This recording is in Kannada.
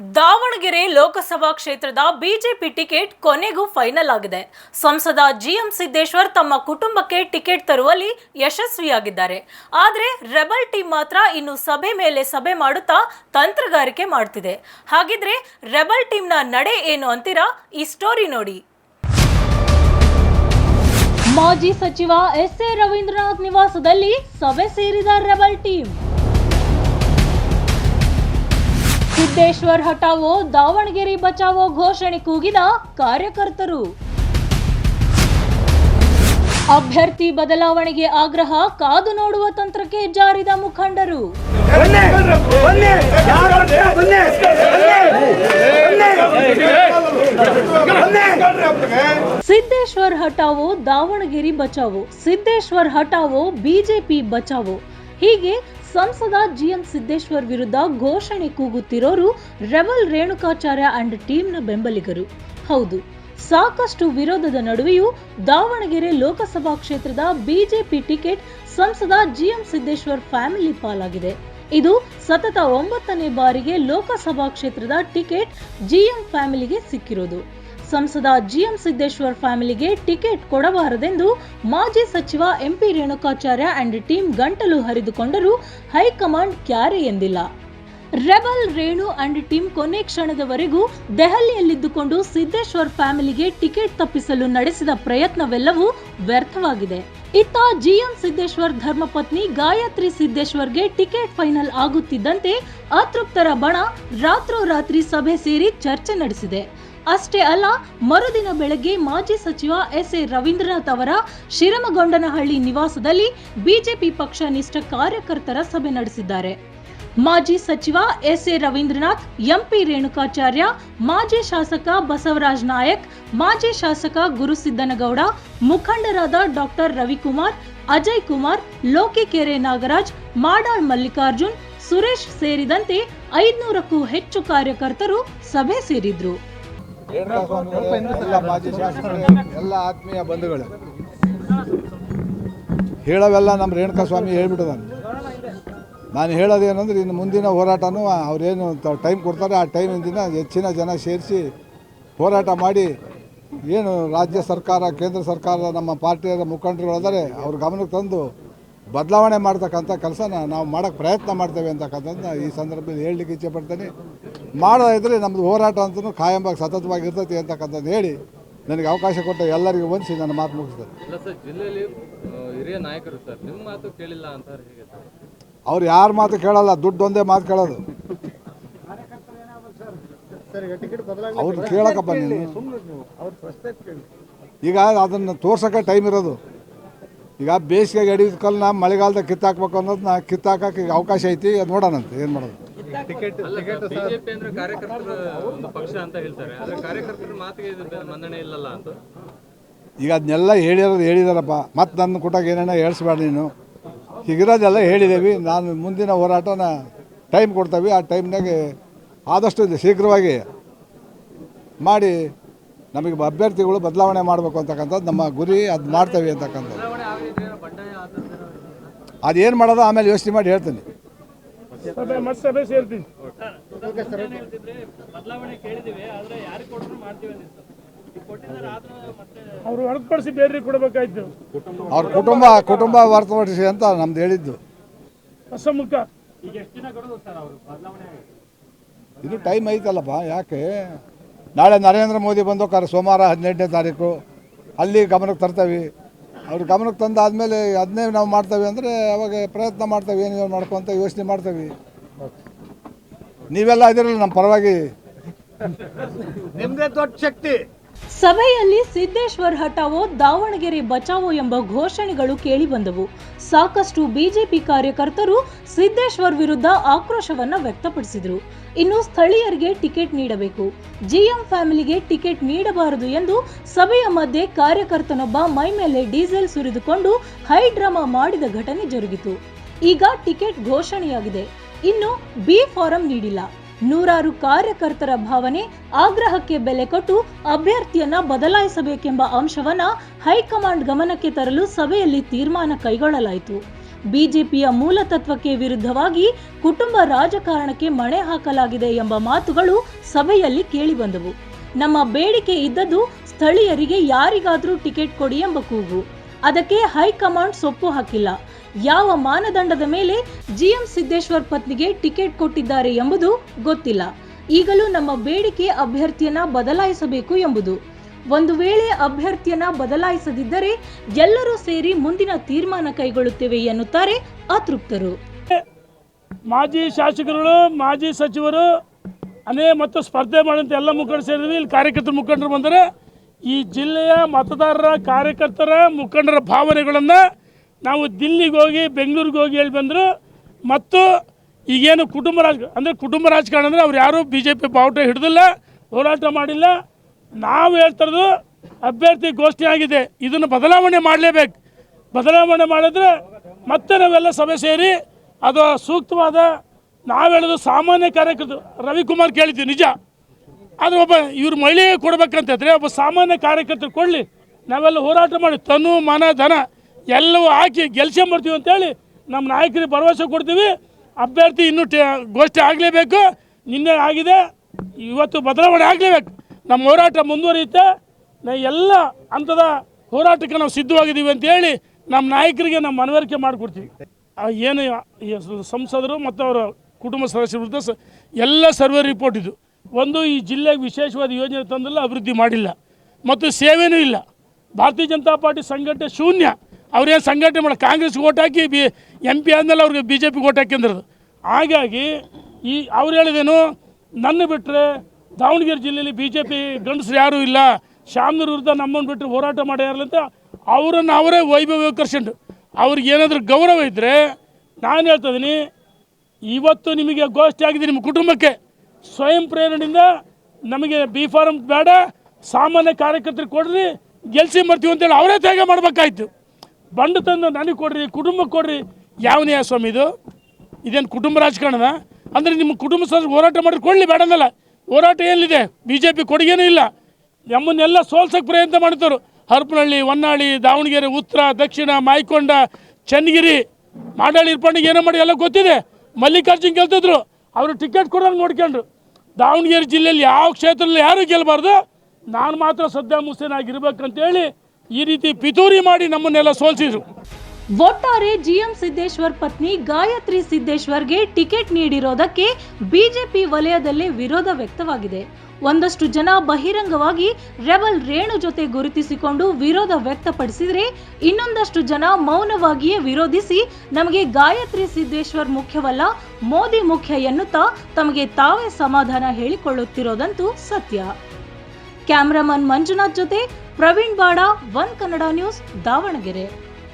ದಾವಣಗೆರೆ ಲೋಕಸಭಾ ಕ್ಷೇತ್ರದ ಬಿಜೆಪಿ ಟಿಕೆಟ್ ಕೊನೆಗೂ ಫೈನಲ್ ಆಗಿದೆ. ಸಂಸದ ಜಿಎಂ ಸಿದ್ದೇಶ್ವರ್ ತಮ್ಮ ಕುಟುಂಬಕ್ಕೆ ಟಿಕೆಟ್ ತರುವಲ್ಲಿ ಯಶಸ್ವಿಯಾಗಿದ್ದಾರೆ. ಆದರೆ ರೆಬಲ್ ಟೀಮ್ ಮಾತ್ರ ಇನ್ನು ಸಭೆ ಮೇಲೆ ಸಭೆ ಮಾಡುತ್ತಾ ತಂತ್ರಗಾರಿಕೆ ಮಾಡ್ತಿದೆ. ಹಾಗಿದ್ರೆ ರೆಬಲ್ ಟೀಮ್ನ ನಡೆ ಏನು ಅಂತೀರಾ? ಈ ಸ್ಟೋರಿ ನೋಡಿ. ಮಾಜಿ ಸಚಿವ ಎಸ್ ಎ ರವೀಂದ್ರನಾಥ್ ನಿವಾಸದಲ್ಲಿ ಸಭೆ ಸೇರಿದ ರೆಬಲ್ ಟೀಮ್. ಸಿದ್ದೇಶ್ವರ್ ಹಟಾವೋ ದಾವಣಗೆರೆ ಬಚಾವೋ ಘೋಷಣೆ ಕೂಗಿದ ಕಾರ್ಯಕರ್ತರು. ಅಭ್ಯರ್ಥಿ ಬದಲಾವಣೆಗೆ ಆಗ್ರಹ ಕಾದು ನೋಡುವ ತಂತ್ರಕ್ಕೆ ಜಾರಿದ ಮುಖಂಡರು. ಸಿದ್ದೇಶ್ವರ್ ಹಟಾವೋ ದಾವಣಗೆರೆ ಬಚಾವೋ ಸಿದ್ದೇಶ್ವರ್ ಹಟಾವೋ ಬಿಜೆಪಿ ಬಚಾವೋ. ಹೀಗೆ ಸಂಸದ ಜಿಎಂ ಸಿದ್ದೇಶ್ವರ್ ವಿರುದ್ಧ ಘೋಷಣೆ ಕೂಗುತ್ತಿರೋರು ರೆಬಲ್ ರೇಣುಕಾಚಾರ್ಯ ಅಂಡ್ ಟೀಮ್ನ ಬೆಂಬಲಿಗರು. ಹೌದು, ಸಾಕಷ್ಟು ವಿರೋಧದ ನಡುವೆಯೂ ದಾವಣಗೆರೆ ಲೋಕಸಭಾ ಕ್ಷೇತ್ರದ ಬಿಜೆಪಿ ಟಿಕೆಟ್ ಸಂಸದ ಜಿಎಂ ಸಿದ್ದೇಶ್ವರ್ ಫ್ಯಾಮಿಲಿ ಪಾಲಾಗಿದೆ. ಇದು ಸತತ ಒಂಬತ್ತನೇ ಬಾರಿಗೆ ಲೋಕಸಭಾ ಕ್ಷೇತ್ರದ ಟಿಕೆಟ್ ಜಿಎಂ ಫ್ಯಾಮಿಲಿಗೆ ಸಿಕ್ಕಿರೋದು. ಸಂಸದ ಜಿಎಂ ಸಿದ್ದೇಶ್ವರ್ ಫ್ಯಾಮಿಲಿಗೆ ಟಿಕೆಟ್ ಕೊಡಬಾರದೆಂದು ಮಾಜಿ ಸಚಿವ ಎಂಪಿ ರೇಣುಕಾಚಾರ್ಯ ಅಂಡ್ ಟೀಮ್ ಗಂಟಲು ಹರಿದುಕೊಂಡರೂ ಹೈಕಮಾಂಡ್ ಕ್ಯಾರೆ ಎಂದಿಲ್ಲ. ರೆಬಲ್ ರೇಣು ಅಂಡ್ ಟೀಮ್ ಕೊನೆ ಕ್ಷಣದವರೆಗೂ ದೆಹಲಿಯಲ್ಲಿದ್ದುಕೊಂಡು ಸಿದ್ದೇಶ್ವರ್ ಫ್ಯಾಮಿಲಿಗೆ ಟಿಕೆಟ್ ತಪ್ಪಿಸಲು ನಡೆಸಿದ ಪ್ರಯತ್ನವೆಲ್ಲವೂ ವ್ಯರ್ಥವಾಗಿದೆ. ಇತ್ತ ಜಿಎಂ ಸಿದ್ದೇಶ್ವರ್ ಧರ್ಮಪತ್ನಿ ಗಾಯತ್ರಿ ಸಿದ್ದೇಶ್ವರ್ಗೆ ಟಿಕೆಟ್ ಫೈನಲ್ ಆಗುತ್ತಿದ್ದಂತೆ ಅತೃಪ್ತರ ಬಣ ರಾತ್ರೋರಾತ್ರಿ ಸಭೆ ಸೇರಿ ಚರ್ಚೆ ನಡೆಸಿದೆ. ಅಷ್ಟೇ ಅಲ್ಲ, ಮರುದಿನ ಬೆಳಗ್ಗೆ ಮಾಜಿ ಸಚಿವ ಎಸ್ ಎ ರವೀಂದ್ರನಾಥ್ ಅವರ ಶಿರಮಗೊಂಡನಹಳ್ಳಿ ನಿವಾಸದಲ್ಲಿ ಬಿಜೆಪಿ ಪಕ್ಷ ನಿಷ್ಠ ಕಾರ್ಯಕರ್ತರ ಸಭೆ ನಡೆಸಿದ್ದಾರೆ. ಮಾಜಿ ಸಚಿವ S A Ravindranath, MP Renukacharya, ಮಾಜಿ ಶಾಸಕ ಬಸವರಾಜ್ ನಾಯಕ್, ಮಾಜಿ ಶಾಸಕ ಗುರುಸಿದ್ದನಗೌಡ, ಮುಖಂಡರಾದ ಡಾಕ್ಟರ್ ರವಿಕುಮಾರ್, ಅಜಯ್ ಕುಮಾರ್, ಲೋಕಿಕೆರೆ ನಾಗರಾಜ್, ಮಾಡಾಳ್ ಮಲ್ಲಿಕಾರ್ಜುನ್, ಸುರೇಶ್ ಸೇರಿದಂತೆ ಐದುನೂರಕ್ಕೂ ಹೆಚ್ಚು ಕಾರ್ಯಕರ್ತರು ಸಭೆ ಸೇರಿದ್ರು. ಎಲ್ಲ ಮಾಜಿ ಎಲ್ಲ ಆತ್ಮೀಯ ಬಂಧುಗಳು. ಹೇಳವೆಲ್ಲ ನಮ್ಮ ರೇಣುಕಾ ಸ್ವಾಮಿ ಹೇಳ್ಬಿಟ್ಟಿದ್ದಾನೆ ನಾನು ಹೇಳೋದೇನಂದ್ರೆ ಇನ್ನು ಮುಂದಿನ ಹೋರಾಟನೂ ಅವ್ರೇನು ಟೈಮ್ ಕೊಡ್ತಾರೆ, ಆ ಟೈಮಿಂದ ಹೆಚ್ಚಿನ ಜನ ಸೇರಿಸಿ ಹೋರಾಟ ಮಾಡಿ ಏನು ರಾಜ್ಯ ಸರ್ಕಾರ, ಕೇಂದ್ರ ಸರ್ಕಾರ ನಮ್ಮ ಪಾರ್ಟಿಯ ಮುಖಂಡರುಗಳಿದ್ದಾರೆ ಅವ್ರ ಗಮನಕ್ಕೆ ತಂದು ಬದಲಾವಣೆ ಮಾಡ್ತಕ್ಕಂಥ ಕೆಲಸನ ನಾವು ಮಾಡೋಕ್ಕೆ ಪ್ರಯತ್ನ ಮಾಡ್ತೇವೆ ಅಂತಕ್ಕಂಥದ್ದು ಈ ಸಂದರ್ಭದಲ್ಲಿ ಹೇಳಲಿಕ್ಕೆ ಇಚ್ಛೆ ಪಡ್ತೇನೆ. ಮಾಡೋದಿದ್ರೆ ನಮ್ಮದು ಹೋರಾಟ ಅಂತಲೂ ಖಾಯಂಬಾಗಿ ಸತತವಾಗಿ ಇರ್ತೈತಿ ಅಂತಕ್ಕಂಥದ್ದು ಹೇಳಿ ನನಗೆ ಅವಕಾಶ ಕೊಟ್ಟ ಎಲ್ಲರಿಗೂ ವಂದಿಸಿ ನನ್ನ ಮಾತು ಮುಗಿಸ್ತೇನೆ. ಸರ್ ಜಿಲ್ಲೆಯಲ್ಲಿ ಹಿರಿಯ ನಾಯಕರು ಸರ್ ನಿಮ್ಮ ಮಾತು ಕೇಳಿಲ್ಲ ಅಂತ ಹೇಗೆ ಸರ್? ಅವ್ರು ಯಾರ ಮಾತು ಕೇಳಲ್ಲ ದುಡ್ಡು ಒಂದೇ ಮಾತು ಕೇಳೋದು. ಅವ್ರು ಕೇಳಕ್ಕಪ್ಪ ನೀನು. ಈಗ ಅದನ್ನು ತೋರ್ಸೋಕೆ ಟೈಮ್ ಇರೋದು. ಈಗ ಬೇಸಿಗೆಗೆ ಹಿಡಿದ ನಾ ಮಳೆಗಾಲದಾಗ ಕಿತ್ತಾಕ್ಬೇಕು ನಾ ಕಿತ್ತಾಕಕ್ಕೆ ಈಗ ಅವಕಾಶ ಐತಿ ಅದು ನೋಡೋಣಂತ ಏನು ಮಾಡೋದು? ಅಲ್ಲ ಬಿಜೆಪಿ ಅಂದ್ರೆ ಕಾರ್ಯಕರ್ತರ ಪಕ್ಷ ಅಂತ ಹೇಳ್ತಾರೆ. ಆದ್ರೆ ಕಾರ್ಯಕರ್ತರ ಮಾತಿಗೆ ಮನ್ನಣೆ ಇಲ್ಲಲ್ಲ ಅಂತ. ಈಗ ಅದನ್ನೆಲ್ಲ ಹೇಳಿರೋದು ಹೇಳಿದಾರಪ್ಪ. ಮತ್ತೆ ನನ್ನ ಕೊಟ್ಟಾಗ ಏನೇನೋ ಹೇಳಿಸ್ಬೇಡ ನೀನು. ಹೀಗಿರೋದೆಲ್ಲ ಹೇಳಿದ್ದೀವಿ ನಾನು ಮುಂದಿನ ಹೋರಾಟನ ಟೈಮ್ ಕೊಡ್ತೇವೆ. ಆ ಟೈಮ್ನಾಗೆ ಆದಷ್ಟು ಶೀಘ್ರವಾಗಿ ಮಾಡಿ ನಮಗೆ ಅಭ್ಯರ್ಥಿಗಳು ಬದಲಾವಣೆ ಮಾಡಬೇಕು ಅಂತಕ್ಕಂಥದ್ದು ನಮ್ಮ ಗುರಿ ಅದು ಮಾಡ್ತೇವೆ ಅಂತಕ್ಕಂಥದ್ದು. ಅದೇನು ಮಾಡೋದು? ಆಮೇಲೆ ಯೋಚನೆ ಮಾಡಿ ಹೇಳ್ತೀನಿ. ಅವರು ಹೊರತುಪಡಿಸಿ ಬೇರೆ ಕೊಡಬೇಕಾಯ್ತು. ಅವ್ರ ಕುಟುಂಬ ಕುಟುಂಬ ಹೊರತುಪಡಿಸಿ ಅಂತ ನಮ್ದು ಹೇಳಿದ್ದು. ಇದು ಟೈಮ್ ಐತಲ್ಲಪ್ಪ ಯಾಕೆ? ನಾಳೆ ನರೇಂದ್ರ ಮೋದಿ ಬಂದೋಕಾರ ಸೋಮವಾರ ಹದಿನೆಂಟನೇ ತಾರೀಕು. ಅಲ್ಲಿ ಗಮನಕ್ಕೆ ತರ್ತೇವೆ. ಅವ್ರ ಗಮನಕ್ಕೆ ತಂದಾದ್ಮೇಲೆ ಅದನ್ನೇ ನಾವು ಮಾಡ್ತೇವೆ ಅಂದರೆ ಅವಾಗ ಪ್ರಯತ್ನ ಮಾಡ್ತೇವೆ, ಏನು ಮಾಡ್ಕೊಂತ ಯೋಚನೆ ಮಾಡ್ತೇವೆ. ನೀವೆಲ್ಲ ಇದಿರಲ್ಲ ನಮ್ಮ ಪರವಾಗಿ. ನಿಮ್ದೇ ದೊಡ್ಡ ಶಕ್ತಿ. ಸಭೆಯಲ್ಲಿ ಸಿದ್ದೇಶ್ವರ್ ಹಟಾವೋ ದಾವಣಗೆರೆ ಬಚಾವೋ ಎಂಬ ಘೋಷಣೆಗಳು ಕೇಳಿಬಂದವು. ಸಾಕಷ್ಟು ಬಿಜೆಪಿ ಕಾರ್ಯಕರ್ತರು ಸಿದ್ದೇಶ್ವರ್ ವಿರುದ್ಧ ಆಕ್ರೋಶವನ್ನ ವ್ಯಕ್ತಪಡಿಸಿದರು. ಇನ್ನು ಸ್ಥಳೀಯರಿಗೆ ಟಿಕೆಟ್ ನೀಡಬೇಕು. ಜಿಎಂ ಫ್ಯಾಮಿಲಿಗೆ ಟಿಕೆಟ್ ನೀಡಬಾರದು ಎಂದು ಸಭೆಯ ಮಧ್ಯೆ ಕಾರ್ಯಕರ್ತನೊಬ್ಬ ಮೈ ಮೇಲೆ ಡೀಸೆಲ್ ಸುರಿದುಕೊಂಡು ಹೈ ಡ್ರಾಮಾ ಮಾಡಿದ ಘಟನೆ ಜರುಗಿತು. ಈಗ ಟಿಕೆಟ್ ಘೋಷಣೆಯಾಗಿದೆ. ಇನ್ನು ಬಿ ಫಾರಂ ನೀಡಿಲ್ಲ. ನೂರಾರು ಕಾರ್ಯಕರ್ತರ ಭಾವನೆ, ಆಗ್ರಹಕ್ಕೆ ಬೆಲೆ ಕೊಟ್ಟು ಅಭ್ಯರ್ಥಿಯನ್ನ ಬದಲಾಯಿಸಬೇಕೆಂಬ ಅಂಶವನ್ನ ಹೈಕಮಾಂಡ್ ಗಮನಕ್ಕೆ ತರಲು ಸಭೆಯಲ್ಲಿ ತೀರ್ಮಾನ ಕೈಗೊಳ್ಳಲಾಯಿತು. ಬಿಜೆಪಿಯ ಮೂಲ ತತ್ವಕ್ಕೆ ವಿರುದ್ಧವಾಗಿ ಕುಟುಂಬ ರಾಜಕಾರಣಕ್ಕೆ ಮಣೆ ಹಾಕಲಾಗಿದೆ ಎಂಬ ಮಾತುಗಳು ಸಭೆಯಲ್ಲಿ ಕೇಳಿಬಂದವು. ನಮ್ಮ ಬೇಡಿಕೆ ಇದ್ದದ್ದು ಸ್ಥಳೀಯರಿಗೆ ಯಾರಿಗಾದರೂ ಟಿಕೆಟ್ ಕೊಡಿ ಎಂಬ ಕೂಗು. ಅದಕ್ಕೆ ಹೈಕಮಾಂಡ್ ಸೊಪ್ಪು ಹಾಕಿಲ್ಲ. ಯಾವ ಮಾನದಂಡದ ಮೇಲೆ ಜಿಎಂ ಸಿದ್ದೇಶ್ವರ್ ಪತ್ನಿಗೆ ಟಿಕೆಟ್ ಕೊಟ್ಟಿದ್ದಾರೆ ಎಂಬುದು ಗೊತ್ತಿಲ್ಲ. ಈಗಲೂ ನಮ್ಮ ಬೇಡಿಕೆ ಅಭ್ಯರ್ಥಿಯನ್ನ ಬದಲಾಯಿಸಬೇಕು ಎಂಬುದು. ಒಂದು ವೇಳೆ ಅಭ್ಯರ್ಥಿಯನ್ನ ಬದಲಾಯಿಸದಿದ್ದರೆ ಎಲ್ಲರೂ ಸೇರಿ ಮುಂದಿನ ತೀರ್ಮಾನ ಕೈಗೊಳ್ಳುತ್ತೇವೆ ಎನ್ನುತ್ತಾರೆ ಅತೃಪ್ತರು. ಮಾಜಿ ಶಾಸಕರುಗಳು, ಮಾಜಿ ಸಚಿವರು ಅನೇ ಮತ್ತು ಸ್ಪರ್ಧೆ ಮಾಡಿದಂಥ ಎಲ್ಲ ಮುಖಂಡರು ಸೇರಿದ್ವಿ. ಇಲ್ಲಿ ಕಾರ್ಯಕರ್ತರ ಮುಖಂಡರು ಬಂದರೆ ಈ ಜಿಲ್ಲೆಯ ಮತದಾರರ, ಕಾರ್ಯಕರ್ತರ, ಮುಖಂಡರ ಭಾವನೆಗಳನ್ನು ನಾವು ದಿಲ್ಲಿಗೆ ಹೋಗಿ, ಬೆಂಗಳೂರಿಗೆ ಹೋಗಿ ಹೇಳಿ ಬಂದರು. ಮತ್ತು ಈಗೇನು ಕುಟುಂಬ ರಾಜ, ಅಂದರೆ ಕುಟುಂಬ ರಾಜಕಾರಣ ಅಂದರೆ ಅವ್ರು ಯಾರೂ ಬಿ ಜೆ ಪಿ ಬಾವುಟ ಹಿಡಿದಿಲ್ಲ, ಹೋರಾಟ ಮಾಡಿಲ್ಲ. ನಾವು ಹೇಳ್ತಿರೋದು ಅಭ್ಯರ್ಥಿ ಗೋಷ್ಠಿ ಆಗಿದೆ. ಇದನ್ನು ಬದಲಾವಣೆ ಮಾಡಲೇಬೇಕು. ಬದಲಾವಣೆ ಮಾಡಿದ್ರೆ ಮತ್ತೆ ನಾವೆಲ್ಲ ಸಭೆ ಸೇರಿ ಅದು ಸೂಕ್ತವಾದ, ನಾವು ಹೇಳೋದು ಸಾಮಾನ್ಯ ಕಾರ್ಯಕರ್ತರು, ರವಿಕುಮಾರ್ ಕೇಳಿದ್ದೀವಿ ನಿಜ. ಆದರೆ ಒಬ್ಬ ಇವ್ರು ಮಹಿಳೆಗೆ ಕೊಡ್ಬೇಕಂತಿದ್ರೆ ಒಬ್ಬ ಸಾಮಾನ್ಯ ಕಾರ್ಯಕರ್ತರು ಕೊಡಲಿ. ನಾವೆಲ್ಲ ಹೋರಾಟ ಮಾಡಿ, ತನು, ಮನ, ಧನ ಎಲ್ಲವೂ ಹಾಕಿ ಗೆಲ್ಸ್ಕೊಂಬರ್ತೀವಿ ಅಂತೇಳಿ ನಮ್ಮ ನಾಯಕರಿಗೆ ಭರವಸೆ ಕೊಡ್ತೀವಿ. ಅಭ್ಯರ್ಥಿ ಇನ್ನೂ ಟೇ, ಗೋಷ್ಠಿ ಆಗಲೇಬೇಕು. ನಿನ್ನೆ ಆಗಿದೆ, ಇವತ್ತು ಬದಲಾವಣೆ ಆಗಲೇಬೇಕು. ನಮ್ಮ ಹೋರಾಟ ಮುಂದುವರಿಯುತ್ತೆ. ನಾ, ಎಲ್ಲ ಹಂತದ ಹೋರಾಟಕ್ಕೆ ನಾವು ಸಿದ್ಧವಾಗಿದ್ದೀವಿ ಅಂತೇಳಿ ನಮ್ಮ ನಾಯಕರಿಗೆ ನಮ್ಮ ಮನವರಿಕೆ ಮಾಡಿಕೊಡ್ತೀವಿ. ಏನು ಸಂಸದರು ಮತ್ತು ಅವರ ಕುಟುಂಬ ಸದಸ್ಯರ ವಿರುದ್ಧ ಎಲ್ಲ ಸರ್ವೆ ರಿಪೋರ್ಟ್ ಇದು. ಒಂದು, ಈ ಜಿಲ್ಲೆಗೆ ವಿಶೇಷವಾದ ಯೋಜನೆ ತಂದಲ್ಲ, ಅಭಿವೃದ್ಧಿ ಮಾಡಿಲ್ಲ. ಮತ್ತು ಸೇವೆಯೂ ಇಲ್ಲ. ಭಾರತೀಯ ಜನತಾ ಪಾರ್ಟಿ ಸಂಘಟನೆ ಶೂನ್ಯ. ಅವ್ರೇನು ಸಂಘಟನೆ ಮಾಡಿ, ಕಾಂಗ್ರೆಸ್ಗೆ ಓಟ್ ಹಾಕಿ ಬಿ, ಎಂ ಪಿ ಆದಮೇಲೆ ಅವ್ರಿಗೆ ಬಿ ಜೆ ಪಿ ಓಟ್ ಹಾಕಿಂದ್ರದು. ಹಾಗಾಗಿ ಈ, ಅವ್ರು ಹೇಳಿದೇನು, ನನ್ನ ಬಿಟ್ಟರೆ ದಾವಣಗೆರೆ ಜಿಲ್ಲೆಯಲ್ಲಿ ಬಿ ಜೆ ಪಿ ಗಂಡಸರು ಯಾರೂ ಇಲ್ಲ. ಶಾಮ್ನೂರು ವಿರುದ್ಧ ನಮ್ಮನ್ನು ಬಿಟ್ಟರೆ ಹೋರಾಟ ಮಾಡ್ಯಾರಲ್ಲ ಅವರನ್ನು ಅವರೇ ವೈಭವೀಕರಿಸ್ಕೊಂಡು ಅವ್ರಿಗೆ ಏನಾದರೂ ಗೌರವ ಇದ್ದರೆ ನಾನು ಹೇಳ್ತಾ ಇದ್ದೀನಿ ಇವತ್ತು ನಿಮಗೆ ಗೋಷ್ಠಿ ಆಗಿದೆ ನಿಮ್ಮ ಕುಟುಂಬಕ್ಕೆ. ಸ್ವಯಂ ಪ್ರೇರಣೆಯಿಂದ ನಮಗೆ ಬಿ ಫಾರಂ ಬೇಡ, ಸಾಮಾನ್ಯ ಕಾರ್ಯಕರ್ತರಿಗೆ ಕೊಡ್ರಿ, ಗೆಲ್ಸಿ ಮಾಡ್ತೀವಿ ಅಂತೇಳಿ ಅವರೇ ತ್ಯಾಗ ಮಾಡಬೇಕಾಯ್ತು. ಬಂಡು ತಂದು ನನಗೆ ಕೊಡ್ರಿ, ಕುಟುಂಬಕ್ಕೆ ಕೊಡ್ರಿ. ಯಾವ ನ್ಯಾಯ ಸ್ವಾಮಿ ಇದು? ಇದೇನು ಕುಟುಂಬ ರಾಜಕಾರಣದ ಅಂದರೆ ನಿಮ್ಮ ಕುಟುಂಬ ಸದಸ್ಯರು ಹೋರಾಟ ಮಾಡಿ ಕೊಡಲಿ ಬೇಡಂದಲ್ಲ ಹೋರಾಟ ಏನಿದೆ? ಬಿ ಜೆ ಪಿ ಕೊಡುಗೆನೂ ಇಲ್ಲ. ನಮ್ಮನ್ನೆಲ್ಲ ಸೋಲ್ಸೋಕೆ ಪ್ರಯತ್ನ ಮಾಡ್ತಾರೆ ಹರಪನಹಳ್ಳಿ, ಹೊನ್ನಾಳಿ, ದಾವಣಗೆರೆ, ಉತ್ತರ, ದಕ್ಷಿಣ, ಮಾಯ್ಕೊಂಡ, ಚನ್ನಗಿರಿ ಮಾಡಾಳಿ ಇರ್ಪಣ್ಣಿಗೆ ಏನೋ ಮಾಡಿ ಎಲ್ಲ ಗೊತ್ತಿದೆ. ಮಲ್ಲಿಕಾರ್ಜುನ್ ಗೆಲ್ತಿದ್ರು. ಅವರು ಟಿಕೆಟ್ ಕೊಡೋಂಗೆ ನೋಡ್ಕೊಂಡ್ರು. ದಾವಣಗೆರೆ ಜಿಲ್ಲೆಯಲ್ಲಿ ಯಾವ ಕ್ಷೇತ್ರದಲ್ಲಿ ಯಾರೂ ಗೆಲ್ಲಬಾರ್ದು ನಾನು ಮಾತ್ರ ಸದ್ಯ ಹುಸೇನ್ ಆಗಿರ್ಬೇಕಂತೇಳಿ ಈ ರೀತಿ ಪಿತೂರಿ ಮಾಡಿ ನಮ್ಮನ್ನೆಲ್ಲ ಸೋಲ್ಸಿದ್ರು. ಒಟ್ಟಾರೆ ಜಿಎಂ ಸಿದ್ದೇಶ್ವರ್ ಪತ್ನಿ ಗಾಯತ್ರಿ ಸಿದ್ದೇಶ್ವರ್ಗೆ ಟಿಕೆಟ್ ನೀಡಿರೋದಕ್ಕೆ ಬಿಜೆಪಿ ವಲಯದಲ್ಲೇ ವಿರೋಧ ವ್ಯಕ್ತವಾಗಿದೆ. ಒಂದಷ್ಟು ಜನ ಬಹಿರಂಗವಾಗಿ ರೆಬಲ್ ರೇಣು ಜೊತೆ ಗುರುತಿಸಿಕೊಂಡು ವಿರೋಧ ವ್ಯಕ್ತಪಡಿಸಿದ್ರೆ ಇನ್ನೊಂದಷ್ಟು ಜನ ಮೌನವಾಗಿಯೇ ವಿರೋಧಿಸಿ ನಮಗೆ ಗಾಯತ್ರಿ ಸಿದ್ದೇಶ್ವರ್ ಮುಖ್ಯವಲ್ಲ, ಮೋದಿ ಮುಖ್ಯ ಎನ್ನುತ್ತಾ ತಮಗೆ ತಾವೇ ಸಮಾಧಾನ ಹೇಳಿಕೊಳ್ಳುತ್ತಿರೋದಂತೂ ಸತ್ಯ. ಕ್ಯಾಮ್ರಾಮನ್ ಮಂಜುನಾಥ್ ಜೊತೆ ಪ್ರವೀಣ್ ಬಾಡ ಒನ್ ಕನ್ನಡ ನ್ಯೂಸ್ ದಾವಣಗೆರೆ.